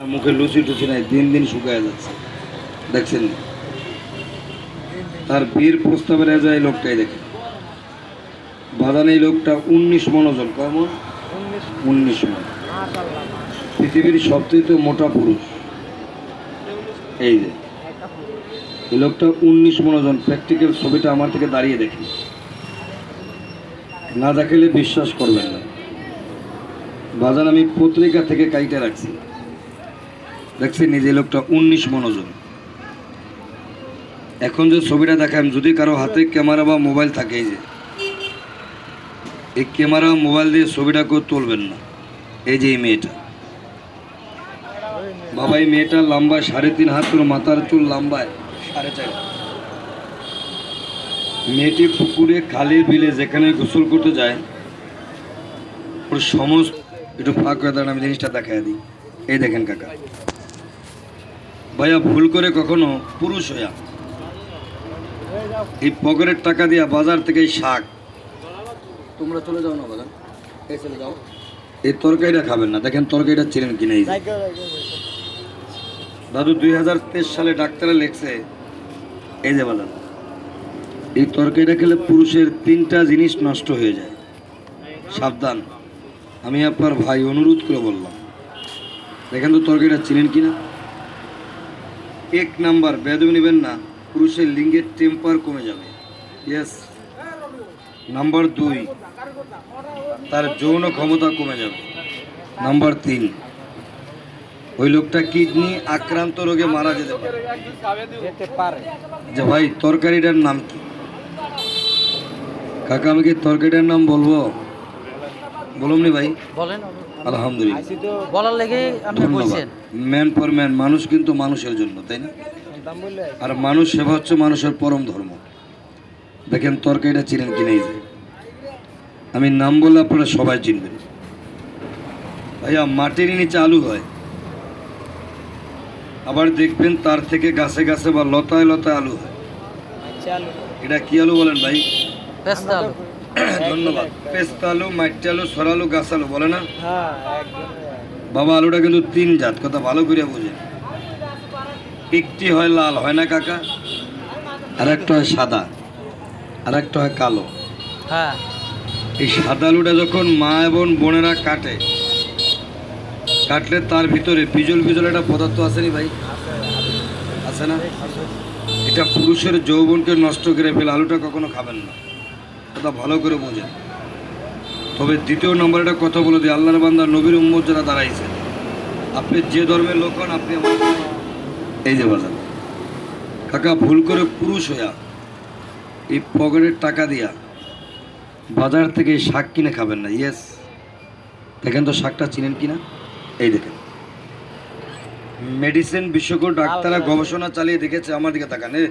মুখে লুচি টুচি নাই দিন দিন শুকায় যাচ্ছে। দেখছেন? তার বীর প্রস্তাবের এজা এই লোকটাই দেখেন। বাদান এই লোকটা উনিশ মন ওজন কেমন উনিশ মন। পৃথিবীর সবচেয়ে মোটা পুরুষ। এই যে। এই লোকটা উনিশ মন ওজন। প্র্যাকটিক্যাল ছবিটা আমার থেকে দাঁড়িয়ে দেখি না দেখালে বিশ্বাস করবেন না। বাজান আমি পত্রিকা থেকে কাইটা রাখছি। দেখছি নিজে লোকটা উনিশ মনোজন। এখন যে ছবিটা দেখাম যদি কারও হাতে ক্যামেরা বা মোবাইল থাকে এই যে, এই ক্যামেরা মোবাইল দিয়ে ছবিটা কেউ তুলবেন না। এই যে এই মেয়েটা। বাবা, এই মেয়েটা লম্বা সাড়ে তিন হাত তোর মাথার চুল লম্বায় সাড়ে চার মেয়েটি পুকুরে খালে বিলে যেখানে গোসল করতে যায়, ওর সমস্ত একটু ফাঁক করে দাঁড়ান, আমি জিনিসটা দেখাই দিই। এই দেখেন কাকা। ভাইয়া ভুল করে কখনো পুরুষ হইয়া। এই পকেটের টাকা দিয়া বাজার থেকে এই শাক। তোমরা চলে যাও না বাজার। এই চলে যাও। এই তরকারিটা খাবেন না। দেখেন তরকারিটা ছিলেন কিনে দাদু দুই হাজার তেইশ সালে ডাক্তারে লেখছে এই যে বাজার। এই তরকারিটা খেলে পুরুষের তিনটা জিনিস নষ্ট হয়ে যায়। সাবধান। আমি আপনার ভাই অনুরোধ করে বললাম। দেখেন তো তরকারিটা চিনেন কিনা এক নাম্বার বেদম নেবেন না পুরুষের লিঙ্গের টেম্পার কমে যাবে। ইয়েস নাম্বার দুই তার যৌন ক্ষমতা কমে যাবে। নাম্বার তিন ওই লোকটা কিডনি আক্রান্ত রোগে মারা যেতে পারে। যে ভাই তরকারিটার নাম কি? কাকা আমি কি তরকারিটার নাম বলব? বলুন ভাই। বলেন। আলহামদুলিল্লাহ। তো বলার লেগে আপনি বলছেন। ম্যান ফর ম্যান মানুষ কিন্তু মানুষের জন্য তাই না? আর মানুষ সেবা হচ্ছে মানুষের পরম ধর্ম। দেখেন তরকারিটা চিনেন কি নেই আমি নাম বললে আপনারা সবাই চিনবেন। ভাইয়া মাটির নিচে আলু হয়। আবার দেখবেন তার থেকে গাছে গাছে বা লতায় লতায় আলু হয়। এটা কি আলু বলেন ভাই? আলু। ধন্যবাদ। পেস্তা আলু মাটি আলু সরালু গাছ আলু বলে না? হ্যাঁ বাবা আলুটা কিন্তু তিন জাত কথা ভালো করে বুঝেন একটি হয় লাল হয় না কাকা? আর একটা হয় সাদা আর একটা হয় কালো। হ্যাঁ। এই সাদা আলুটা যখন মা এবং বোনেরা কাটে কাটলে তার ভিতরে বিজল বিজল একটা পদার্থ আছে নি ভাই? আছে না? এটা পুরুষের যৌবনকে নষ্ট করে ফেলে আলুটা কখনো খাবেন না। কথা ভালো করে বোঝেন। তবে দ্বিতীয় নম্বর একটা কথা বলে দিই আল্লাহর বান্দা নবীর উম্মত যারা দাঁড়াইছে আপনি যে ধর্মের লোক হন আপনি আমার এই যে বাজার কাকা ভুল করে পুরুষ হইয়া এই পকেটের টাকা দিয়া বাজার থেকে এই শাক কিনে খাবেন না ইয়েস দেখেন তো শাকটা চিনেন কিনা? এই দেখেন। মেডিসিন বিশেষজ্ঞ ডাক্তাররা গবেষণা চালিয়ে দেখেছে আমার দিকে তাকান এ,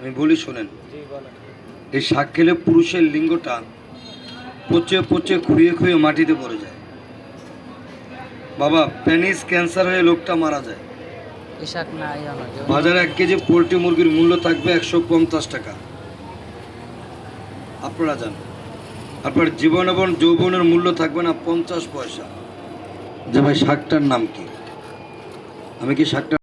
আমি বলি শোনেন। এই শাক খেলে পুরুষের লিঙ্গটা পচে পচে খুঁড়িয়ে খুঁড়িয়ে মাটিতে পড়ে যায়। বাবা প্যানিস ক্যান্সার হয়ে লোকটা মারা যায়। বাজারে এক কেজি পোলট্রি মুরগির মূল্য থাকবে একশো পঞ্চাশ টাকা। আপনারা জানেন আপনার জীবন এবং যৌবনের মূল্য থাকবে না পঞ্চাশ পয়সা। যে ভাই শাকটার নাম কি? আমি কি শাকটা